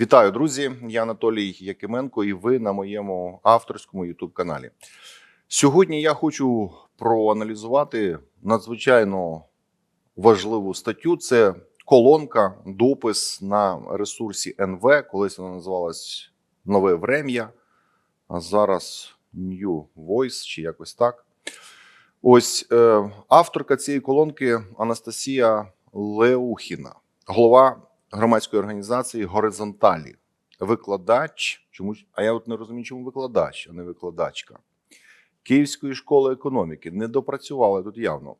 Вітаю, друзі! Я Анатолій Якименко, і ви на моєму авторському youtube каналі. Сьогодні я хочу проаналізувати надзвичайно важливу статтю. Це колонка, допис на ресурсі НВ. Колись вона називалась Нове Врем'я, а зараз New Voice чи якось так. Ось е, авторка цієї колонки Анастасія Леухіна, голова громадської організації Горизонталі. Викладач, чомусь, а я от не розумію, чому викладач, а не викладачка Київської школи економіки. Не допрацювали тут явно.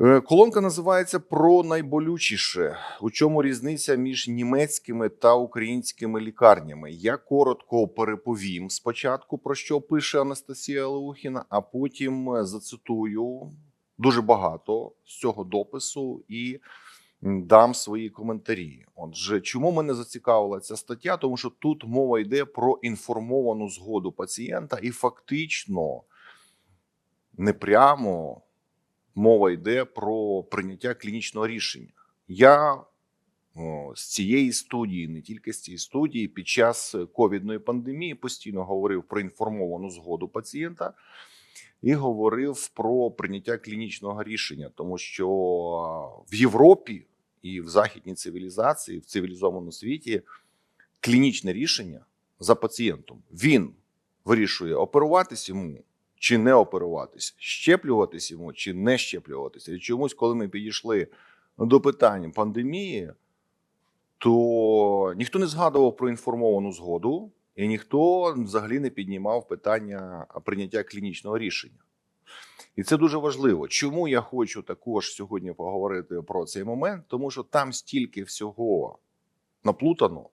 Е, Колонка називається Про найболючіше. У чому різниця між німецькими та українськими лікарнями? Я коротко переповім спочатку, про що пише Анастасія Леухіна, а потім е, зацитую дуже багато з цього допису і дам свої коментарі. Отже, чому мене зацікавила ця стаття? Тому що тут мова йде про інформовану згоду пацієнта, і фактично непрямо мова йде про прийняття клінічного рішення. Я о, з цієї студії, не тільки з цієї студії, під час ковідної пандемії постійно говорив про інформовану згоду пацієнта і говорив про прийняття клінічного рішення, тому що в Європі і в західній цивілізації, в цивілізованому світі, клінічне рішення за пацієнтом він вирішує оперуватись йому чи не оперуватись, щеплюватись йому чи не щеплюватися. І чомусь, коли ми підійшли до питань пандемії, то ніхто не згадував про інформовану згоду, і ніхто взагалі не піднімав питання прийняття клінічного рішення. І це дуже важливо. Чому я хочу також сьогодні поговорити про цей момент? Тому що там стільки всього наплутано,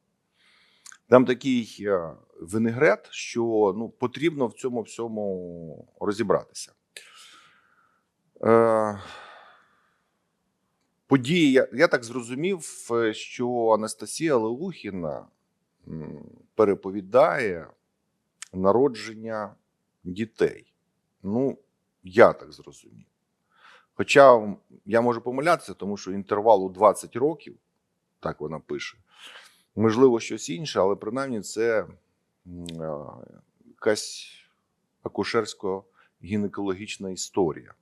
там такий е, винегрет, що ну, потрібно в цьому всьому розібратися. Е, події, я, я так зрозумів, е, що Анастасія Леухіна переповідає народження дітей. Ну, я так зрозумів. Хоча я можу помилятися, тому що інтервал у 20 років, так вона пише, можливо, щось інше, але принаймні це якась акушерсько-гінекологічна історія.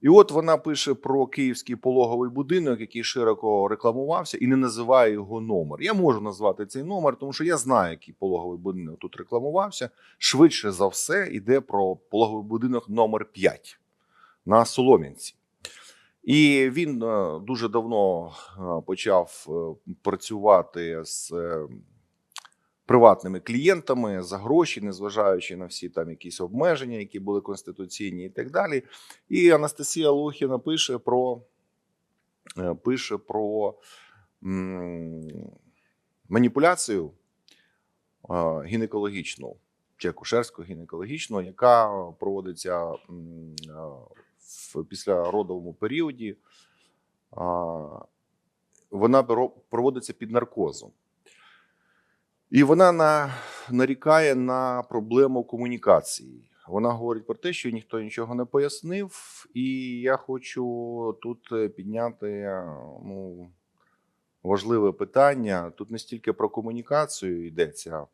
І от вона пише про київський пологовий будинок, який широко рекламувався, і не називає його номер. Я можу назвати цей номер, тому що я знаю, який пологовий будинок тут рекламувався. Швидше за все йде про пологовий будинок номер 5 на Солом'янці. І він е, дуже давно е, почав е, працювати з приватними клієнтами за гроші, незважаючи на всі там якісь обмеження, які були конституційні, і так далі. І Анастасія Лохіна пише про, е, пише про маніпуляцію е, гінекологічну чи акушерську гінекологічну, яка проводиться е, в післяродовому періоді. Вона проводиться під наркозом. І вона на, нарікає на проблему комунікації. Вона говорить про те, що ніхто нічого не пояснив, і я хочу тут е, підняти е, ну, важливе питання. Тут не стільки про комунікацію йдеться,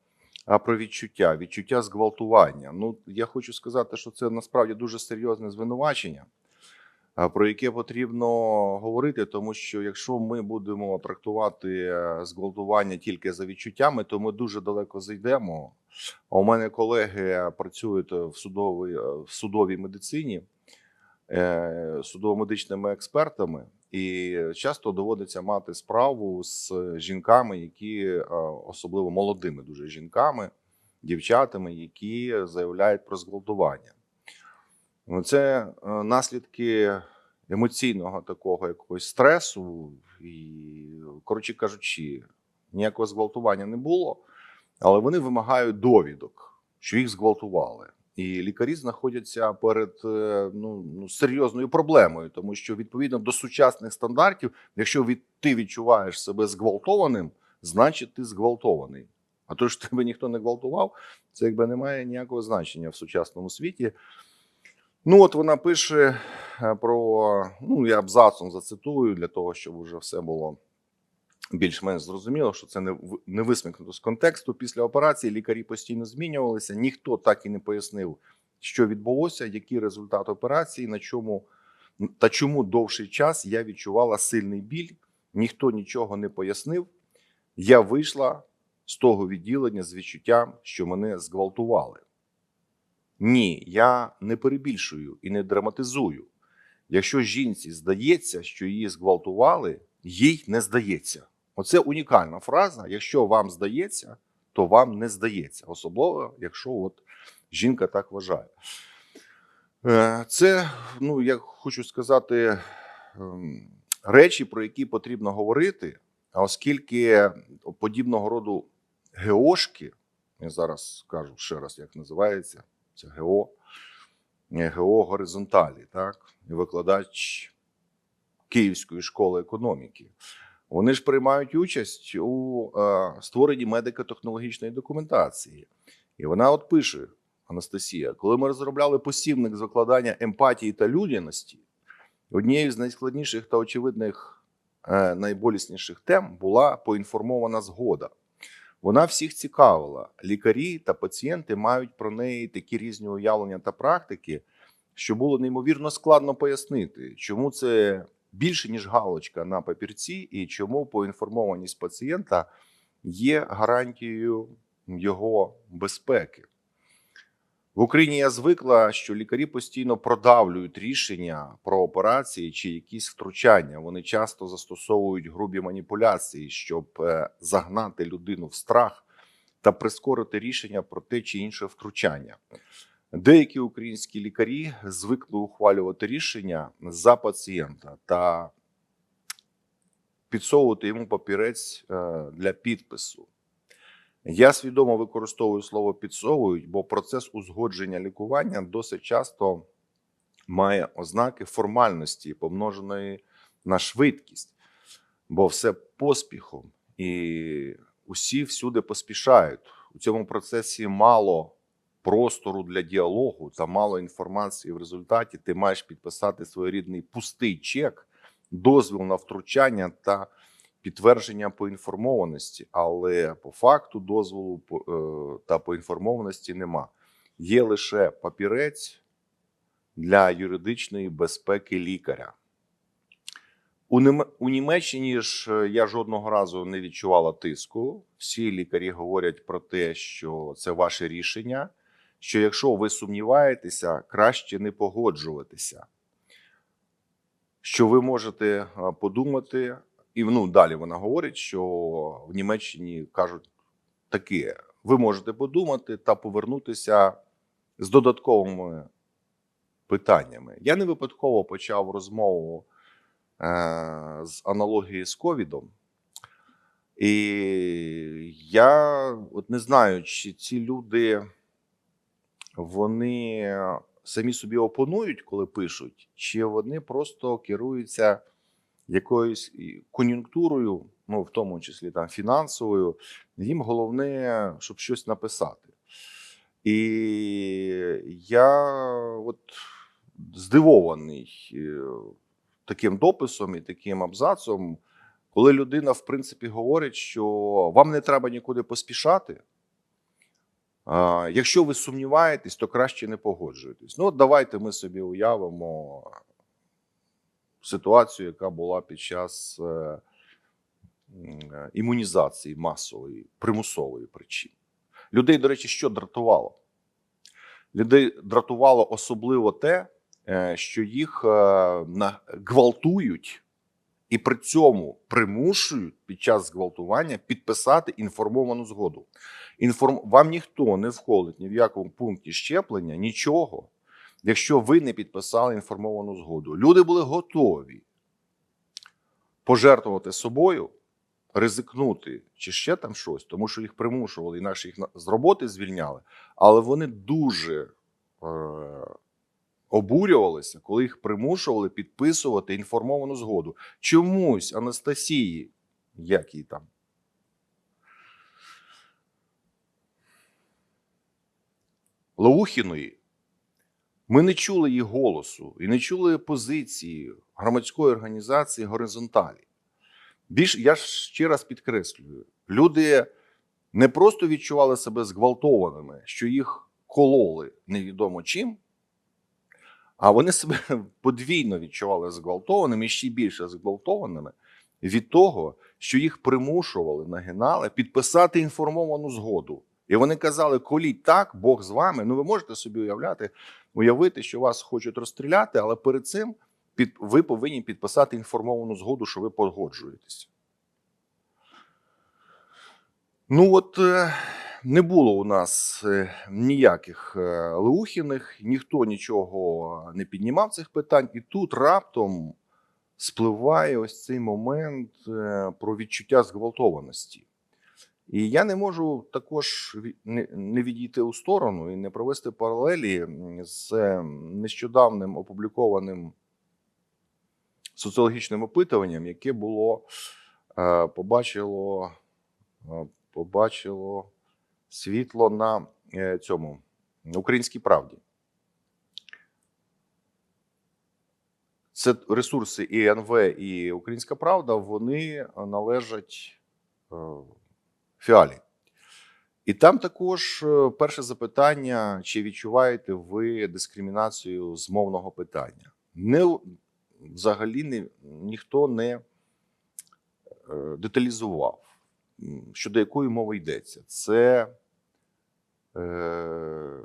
а про відчуття, відчуття зґвалтування. Ну, я хочу сказати, що це насправді дуже серйозне звинувачення, про яке потрібно говорити, тому що якщо ми будемо трактувати е, зґвалтування тільки за відчуттями, то ми дуже далеко зайдемо. У мене колеги працюють в судовій, в судовій медицині, е, судово-медичними експертами, і часто доводиться мати справу з жінками, які е, особливо молодими, дуже жінками, дівчатами, які заявляють про зґвалтування. Ну, Це е, наслідки емоційного такого якогось стресу, і, коротше кажучи, ніякого зґвалтування не було, але вони вимагають довідок, що їх зґвалтували. І лікарі знаходяться перед е, ну, ну, серйозною проблемою, тому що відповідно до сучасних стандартів, якщо від, ти відчуваєш себе зґвалтованим, значить ти зґвалтований. А то що тебе ніхто не гвалтував, це якби не має ніякого значення в сучасному світі. Ну, от вона пише е, про, ну, я абзацом зацитую для того, щоб вже все було більш-менш зрозуміло, що це не, не висмикнуто з контексту. Після операції лікарі постійно змінювалися. Ніхто так і не пояснив, що відбулося, який результат операції, на чому та чому довший час я відчувала сильний біль. Ніхто нічого не пояснив. Я вийшла з того відділення з відчуттям, що мене зґвалтували. Ні, я не перебільшую і не драматизую. Якщо жінці здається, що її зґвалтували, їй не здається. Оце унікальна фраза. Якщо вам здається, то вам не здається. Особливо, якщо от жінка так вважає. Е, Це, ну, я хочу сказати, ем, речі, про які потрібно говорити, оскільки подібного роду геошки, я зараз скажу ще раз, як називається, це ГО, е, ГО горизонталі, так, викладач Київської школи економіки. Вони ж приймають участь у е, створенні медико-технологічної документації. І вона от пише: Анастасія, коли ми розробляли посібник з викладання емпатії та людяності, однією з найскладніших та очевидних е, найболісніших тем була поінформована згода. Вона всіх цікавила. Лікарі та пацієнти мають про неї такі різні уявлення та практики, що було неймовірно складно пояснити, чому це більше ніж галочка на папірці, і чому поінформованість пацієнта є гарантією його безпеки. В Україні я звикла, що лікарі постійно продавлюють рішення про операції чи якісь втручання. Вони часто застосовують грубі маніпуляції, щоб е, загнати людину в страх та прискорити рішення про те чи інше втручання. Деякі українські лікарі звикли ухвалювати рішення за пацієнта та підсовувати йому папірець е, для підпису. Я свідомо використовую слово підсовують, бо процес узгодження лікування досить часто має ознаки формальності, помноженої на швидкість, бо все поспіхом, і усі всюди поспішають. У цьому процесі мало простору для діалогу та мало інформації. В результаті ти маєш підписати своєрідний пустий чек, дозвіл на втручання та підтвердження поінформованості, але по факту дозволу е, та поінформованості нема. Є лише папірець для юридичної безпеки лікаря. У, Німеччині ж е, я жодного разу не відчувала тиску. Всі лікарі говорять про те, що це ваше рішення. Що якщо ви сумніваєтеся, краще не погоджуватися. Що ви можете е, подумати, і ну, далі вона говорить, що в Німеччині кажуть таке: ви можете подумати та повернутися з додатковими питаннями. Я не випадково почав розмову е, з аналогії з ковідом. І я от не знаю, чи ці люди вони самі собі опонують, коли пишуть, чи вони просто керуються якоюсь кон'юнктурою, ну в тому числі там фінансовою. Їм головне, щоб щось написати. І я от здивований е, таким дописом і таким абзацом, коли людина, в принципі, говорить, що вам не треба нікуди поспішати. Якщо ви сумніваєтесь, то краще не погоджуйтесь. Ну, от давайте ми собі уявимо ситуацію, яка була під час е, е, імунізації масової, примусової причин. Людей, до речі, що дратувало? Людей дратувало особливо те, е, що їх гвалтують і при цьому примушують під час зґвалтування підписати інформовану згоду. Інформ... Вам ніхто не вколить ні в якому пункті щеплення, нічого, якщо ви не підписали інформовану згоду. Люди були готові пожертвувати собою, ризикнути чи ще там щось, тому що їх примушували, інакше їх з роботи звільняли, але вони дуже е, обурювалися, коли їх примушували підписувати інформовану згоду. Чомусь Анастасії, як її там. Лаухіної ми не чули її голосу і не чули позиції громадської організації горизонталі. Більш я ще раз підкреслюю: люди не просто відчували себе зґвалтованими, що їх кололи невідомо чим, а вони себе подвійно відчували зґвалтованими ще більше зґвалтованими від того, що їх примушували, нагинали підписати інформовану згоду. І вони казали: коліть так, Бог з вами. Ну, ви можете собі уявляти, уявити, що вас хочуть розстріляти, але перед цим під, ви повинні підписати інформовану згоду, що ви погоджуєтесь. Ну, от е, не було у нас е, ніяких е, Леухіних, ніхто нічого не піднімав цих питань, і тут раптом спливає ось цей момент про відчуття зґвалтованості. І я не можу також не- відійти у сторону і не провести паралелі з е, нещодавним опублікованим соціологічним опитуванням, яке було е, побачило, е, побачило світло на цьому українській правді. Це ресурси і НВ, і Українська Правда, вони належать е, фіалі. І там також е, перше запитання: чи відчуваєте ви дискримінацію з мовного питання? Не взагалі не, ніхто не е, деталізував, щодо якої мови йдеться. Це е,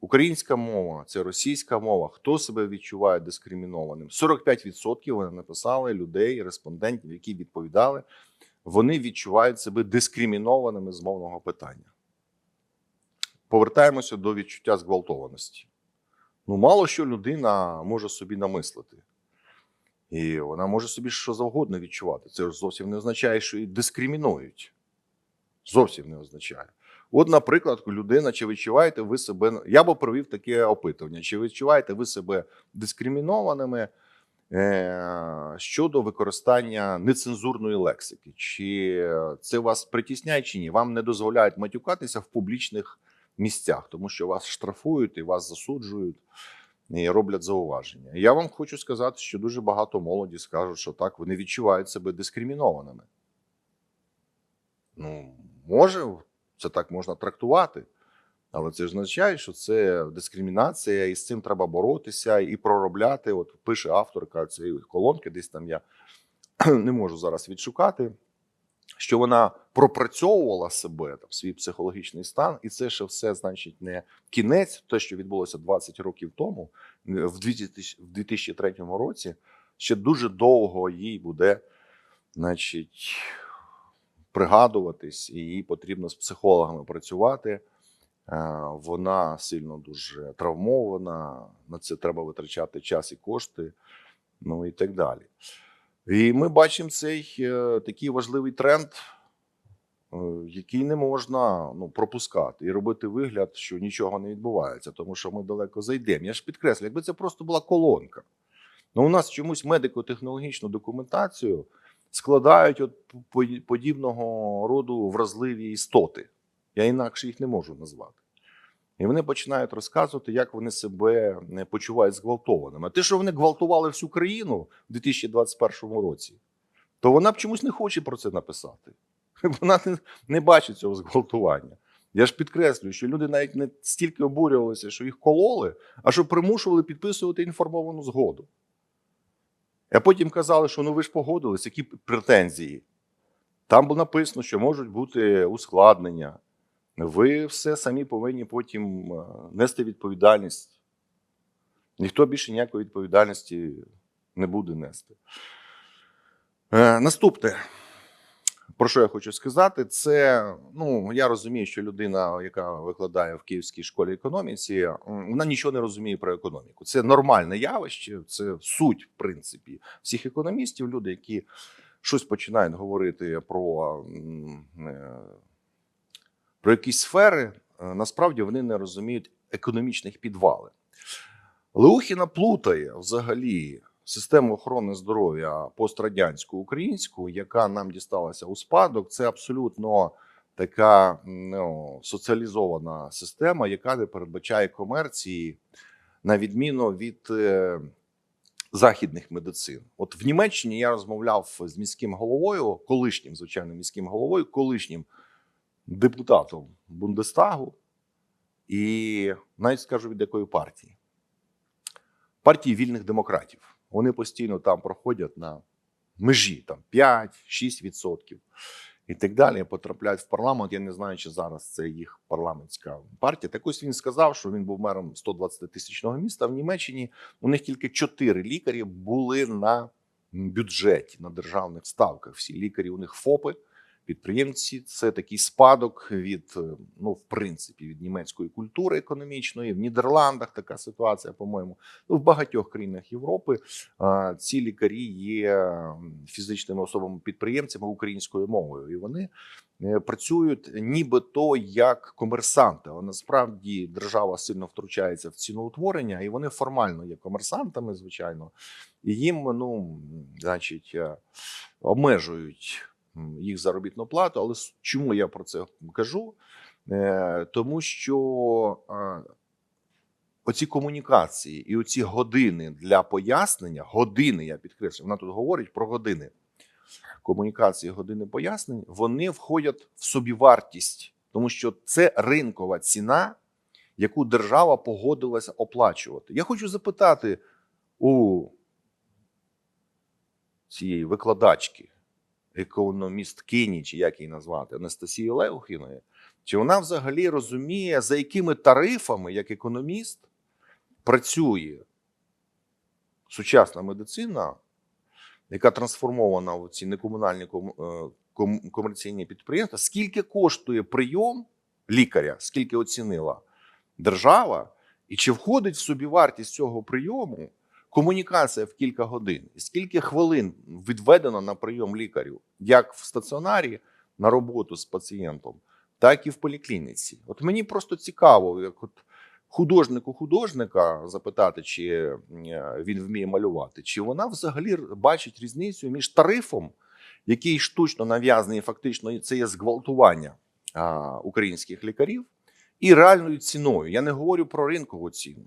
українська мова, це російська мова. Хто себе відчуває дискримінованим? 45% вони написали людей, респондентів, які відповідали, вони відчувають себе дискримінованими з мовного питання. Повертаємося до відчуття зґвалтованості. Ну, мало що людина може собі намислити. І вона може собі що завгодно відчувати. Це ж зовсім не означає, що її дискримінують. Зовсім не означає. От, наприклад, людина, чи відчуваєте ви себе. Я би провів таке опитування: чи відчуваєте ви себе дискримінованими щодо використання нецензурної лексики? Чи це вас притісняє, чи ні? Вам не дозволяють матюкатися в публічних місцях, тому що вас штрафують і вас засуджують і роблять зауваження. Я вам хочу сказати, що дуже багато молоді скажуть, що так вони відчувають себе дискримінованими. Ну, може, це так можна трактувати, але це ж означає, що це дискримінація, і з цим треба боротися і проробляти. От пише авторка цієї колонки, десь там я не можу зараз відшукати. Що вона пропрацьовувала себе там свій психологічний стан, і це ще все значить не кінець, те, що відбулося 20 років тому, в 2000 в 2003 році. Ще дуже довго їй буде, значить, пригадуватись, і їй потрібно з психологами працювати. Е, Вона сильно дуже травмована. На це треба витрачати час і кошти, ну і так далі. І ми бачимо цей е, такий важливий тренд, е, який не можна ну, пропускати і робити вигляд, що нічого не відбувається, тому що ми далеко зайдемо. Я ж підкреслю, якби це просто була колонка. Ну, у нас чомусь медико-технологічну документацію складають от подібного роду вразливі істоти. Я інакше їх не можу назвати. І вони починають розказувати, як вони себе е, почувають зґвалтованими. Те, що вони гвалтували всю країну в 2021 році, то вона б чомусь не хоче про це написати. Вона не, не бачить цього зґвалтування. Я ж підкреслюю, що люди навіть не стільки обурювалися, що їх кололи, а що примушували підписувати інформовану згоду. А потім казали, що ну ви ж погодились, які претензії. Там було написано, що можуть бути ускладнення. Ви все самі повинні потім е, нести відповідальність. Ніхто більше ніякої відповідальності не буде нести. Е, наступне, про що я хочу сказати, це ну я розумію, що людина, яка викладає в Київській школі економіці, вона нічого не розуміє про економіку. Це нормальне явище, це суть, в принципі, всіх економістів. Люди, які щось починають говорити про, е, про якісь сфери, е, насправді вони не розуміють економічних підвалин. Леухіна плутає взагалі систему охорони здоров'я пострадянську українську, яка нам дісталася у спадок. Це абсолютно така ну, соціалізована система, яка не передбачає комерції, на відміну від е, західних медицин. От в Німеччині я розмовляв з міським головою, колишнім, звичайно, міським головою, колишнім депутатом Бундестагу, і навіть скажу від якої партії. Партії вільних демократів. Вони постійно там проходять на межі там 5-6% і так далі. Потрапляють в парламент. Я не знаю, чи зараз це їх парламентська партія. Так ось він сказав, що він був мером 120-тисячного міста в Німеччині. У них тільки 4 лікарі були на бюджеті, на державних ставках. Всі лікарі у них ФОПи. Підприємці це такий спадок від, е, ну, в принципі, від німецької культури економічної. В Нідерландах така ситуація, по-моєму. Ну, в багатьох країнах Європи а, ці лікарі є фізичними особами-підприємцями українською мовою, і вони е, працюють нібито як комерсанти. Але насправді держава сильно втручається в ціноутворення, і вони формально є комерсантами, звичайно, і їм, ну, значить, е, обмежують їх заробітну плату. Але чому я про це кажу? Е, Тому що е, оці комунікації і оці години для пояснення, години, я підкреслюю, вона тут говорить про години комунікації, години пояснень, вони входять в собівартість, тому що це ринкова ціна, яку держава погодилася оплачувати. Я хочу запитати у цієї викладачки, економісткині, чи як її назвати, Анастасії Леохіної, чи вона взагалі розуміє, за якими тарифами, як економіст, працює сучасна медицина, яка трансформована в ці некомунальні ком- е, ком- комерційні підприємства, скільки коштує прийом лікаря, скільки оцінила держава, і чи входить в собівартість цього прийому комунікація в кілька годин, скільки хвилин відведено на прийом лікарю, як в стаціонарі на роботу з пацієнтом, так і в поліклініці. От мені просто цікаво, як от художнику художника запитати, чи е, він вміє малювати, чи вона взагалі бачить різницю між тарифом, який штучно нав'язаний, фактично це є зґвалтування українських лікарів, і реальною ціною. Я не говорю про ринкову ціну.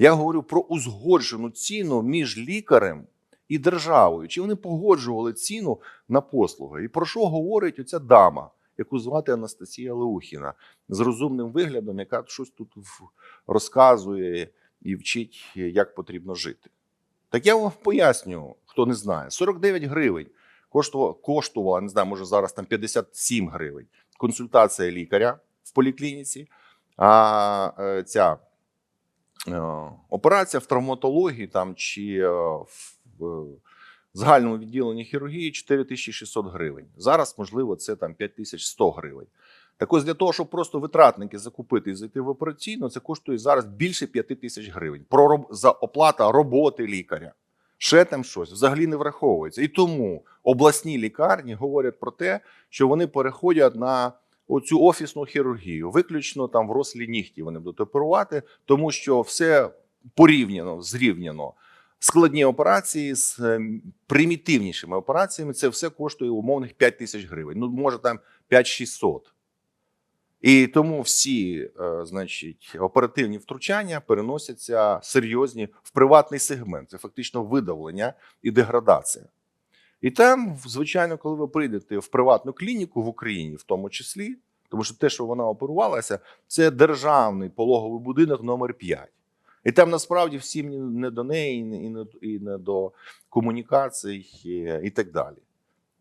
Я говорю про узгоджену ціну між лікарем і державою. Чи вони погоджували ціну на послуги? І про що говорить оця дама, яку звати Анастасія Леухіна, з розумним виглядом, яка щось тут розказує і вчить, як потрібно жити? Так я вам поясню, хто не знає: 49 гривень коштувала, не знаю, може зараз там 57 гривень. Консультація лікаря в поліклініці. А е, ця операція в травматології там чи е, в, загальному відділенні хірургії 4600 гривень. Зараз, можливо, це там 5100 гривень. Так ось для того, щоб просто витратники закупити і зайти в операційну, це коштує зараз більше 5 тисяч гривень. Про за оплата роботи лікаря. Ще там щось взагалі не враховується. І тому обласні лікарні говорять про те, що вони переходять на оцю офісну хірургію, виключно там в рослі нігті вони будуть оперувати, тому що все порівняно, зрівняно. Складні операції з ем, примітивнішими операціями це все коштує умовних 5 тисяч гривень. Ну, може, там 5-600. І тому всі, е, значить, оперативні втручання переносяться серйозні в приватний сегмент. Це фактично видавлення і деградація. І там, звичайно, коли ви прийдете в приватну клініку в Україні, в тому числі, тому що те, що вона оперувалася, це державний пологовий будинок номер 5. І там насправді всім не до неї, і не- і не, до комунікацій і, і так далі.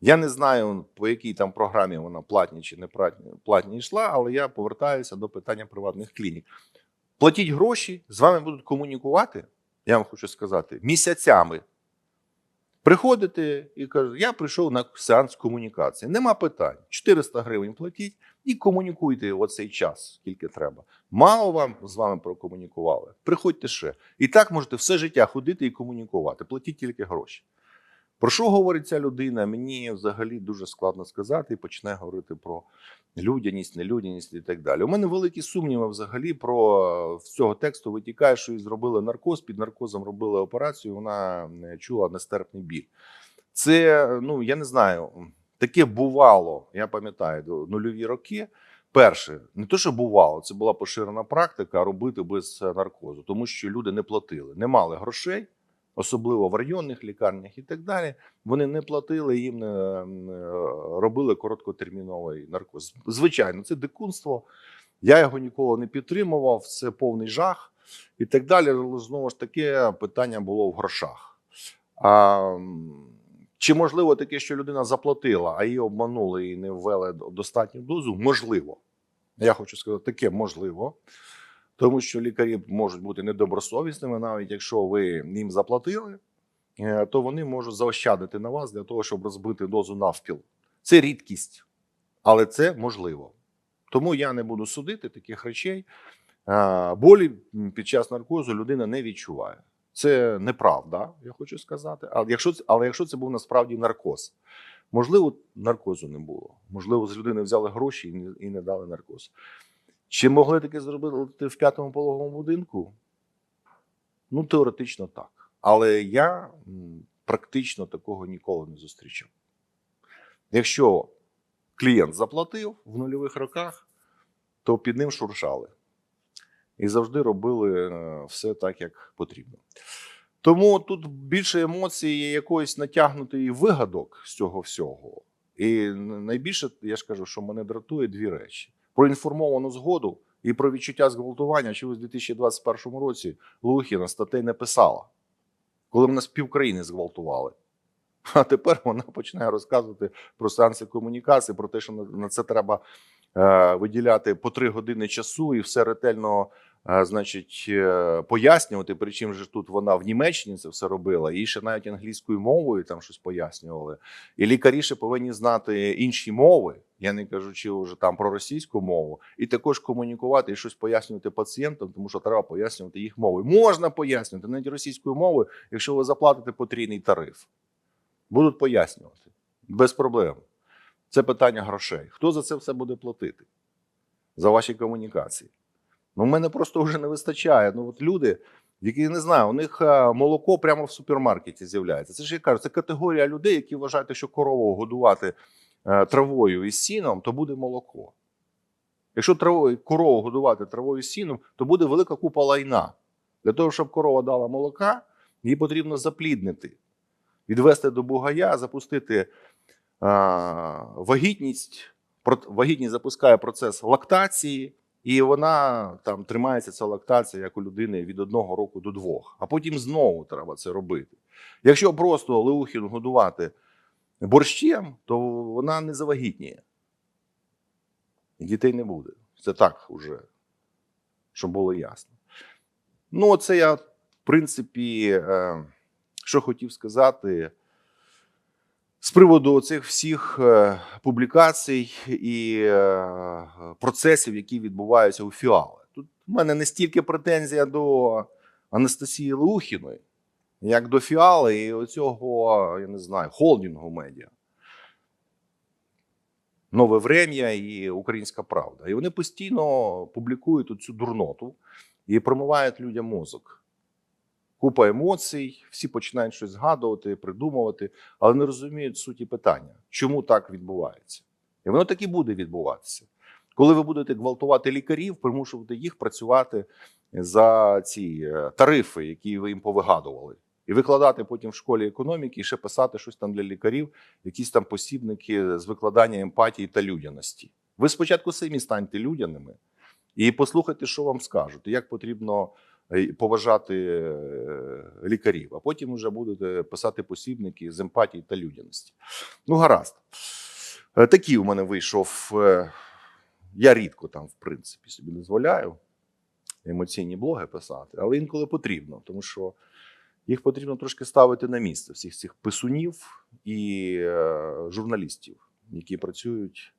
Я не знаю, по якій там програмі вона платні чи не платні йшла, але я повертаюся до питання приватних клінік. Платіть гроші, з вами будуть комунікувати, я вам хочу сказати, місяцями. Приходите і кажете, я прийшов на сеанс комунікації. Нема питань. 400 гривень платіть і комунікуйте в оцей час, скільки треба. Мало вам з вами прокомунікували. Приходьте ще. І так можете все життя ходити і комунікувати. Платіть тільки гроші. Про що говорить ця людина? Мені взагалі дуже складно сказати і почне говорити про людяність, нелюдяність і так далі. У мене великі сумніви взагалі про е, цього тексту витікає, що їй зробили наркоз, під наркозом робили операцію. Вона не чула нестерпний біль. Це ну я не знаю, таке бувало. Я пам'ятаю нульові роки. Перше, не то, що бувало, це була поширена практика робити без е, наркозу, тому що люди не платили, не мали грошей. Особливо в районних лікарнях і так далі. Вони не платили, їм не, не робили короткотерміновий наркоз. Звичайно, це дикунство. Я його ніколи не підтримував, це повний жах і так далі. Але знову ж таки питання було в грошах. А, чи можливо таке, що людина заплатила, а її обманули і не ввели достатню дозу? Можливо. Я хочу сказати, таке можливо. Тому що лікарі можуть бути недобросовісними, навіть якщо ви їм заплатили, е, то вони можуть заощадити на вас для того, щоб розбити дозу навпіл. Це рідкість, але це можливо. Тому я не буду судити таких речей. Болі під час наркозу людина не відчуває. Це неправда, я хочу сказати. Але якщо але якщо це був насправді наркоз, можливо, наркозу не було. Можливо, з людини взяли гроші і не, і не дали наркоз. Чи могли таке зробити в п'ятому пологовому будинку? Ну, теоретично так. Але я практично такого ніколи не зустрічав. Якщо клієнт заплатив в нульових роках, то під ним шуршали. І завжди робили е, все так, як потрібно. Тому тут більше емоцій, є якоїсь натягнутої вигадок з цього всього. І найбільше, я ж кажу, що мене дратує дві речі: про інформовану згоду і про відчуття зґвалтування, що у 2021 році Лухіна статей не писала, коли в нас півкраїни зґвалтували. А тепер вона починає розказувати про сеанси комунікації, про те, що на- це треба е, виділяти по три години часу і все ретельно, значить, е, пояснювати. Причому ж тут вона в Німеччині це все робила, і ще навіть англійською мовою там щось пояснювали. І лікарі ще повинні знати інші мови. Я не кажучи вже там про російську мову, і також комунікувати і щось пояснювати пацієнтам, тому що треба пояснювати їх мовою. Можна пояснювати навіть російською мовою, якщо ви заплатите потрійний тариф. Будуть пояснювати без проблем. Це питання грошей. Хто за це все буде платити? За ваші комунікації? Ну, в мене просто вже не вистачає. Ну, от люди, які не знаю, у них е, молоко прямо в супермаркеті з'являється. Це ж я кажу, це категорія людей, які вважають, що корову годувати е, травою і сіном, то буде молоко. Якщо травою, корову годувати травою і сіном, то буде велика купа лайна. Для того, щоб корова дала молока, її потрібно запліднити, відвести до бугая, запустити а, вагітність. Про- Вагітність запускає процес лактації, і вона там тримається ця лактація, як у людини від одного року до двох. А потім знову треба це робити. Якщо просто Леухін годувати борщем, то вона не завагітніє. І дітей не буде. Це так уже, щоб було ясно. Ну, це я, в принципі, е, що хотів сказати. З приводу цих всіх е, публікацій і е, процесів, які відбуваються у фіали. Тут в мене не стільки претензія до Анастасії Леухіної, як до фіали і оцього, я не знаю, холдингу медіа. Нове врем'я і Українська Правда. І вони постійно публікують цю дурноту і промивають людям мозок. Купа емоцій, всі починають щось згадувати, придумувати, але не розуміють суті питання, чому так відбувається. І воно так і буде відбуватися. Коли ви будете гвалтувати лікарів, примушувати їх працювати за ці е, тарифи, які ви їм повигадували, і викладати потім в школі економіки, і ще писати щось там для лікарів, якісь там посібники з викладання емпатії та людяності. Ви спочатку самі станьте людяними і послухайте, що вам скажуть, як потрібно поважати е, лікарів, а потім вже будете писати посібники з емпатії та людяності. Ну, гаразд. Е, Такий у мене вийшов. е, Я рідко там, в принципі, собі дозволяю емоційні блоги писати, але інколи потрібно, тому що їх потрібно трошки ставити на місце всіх цих писунів і журналістів, які працюють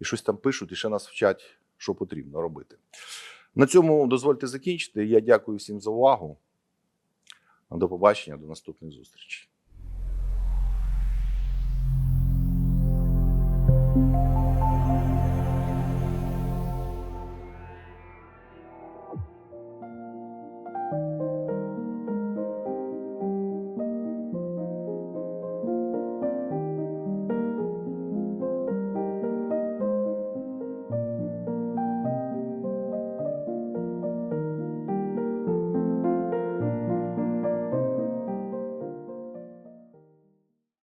і щось там пишуть, і ще нас вчать, що потрібно робити. На цьому дозвольте закінчити. Я дякую всім за увагу. До побачення, до наступних зустрічей.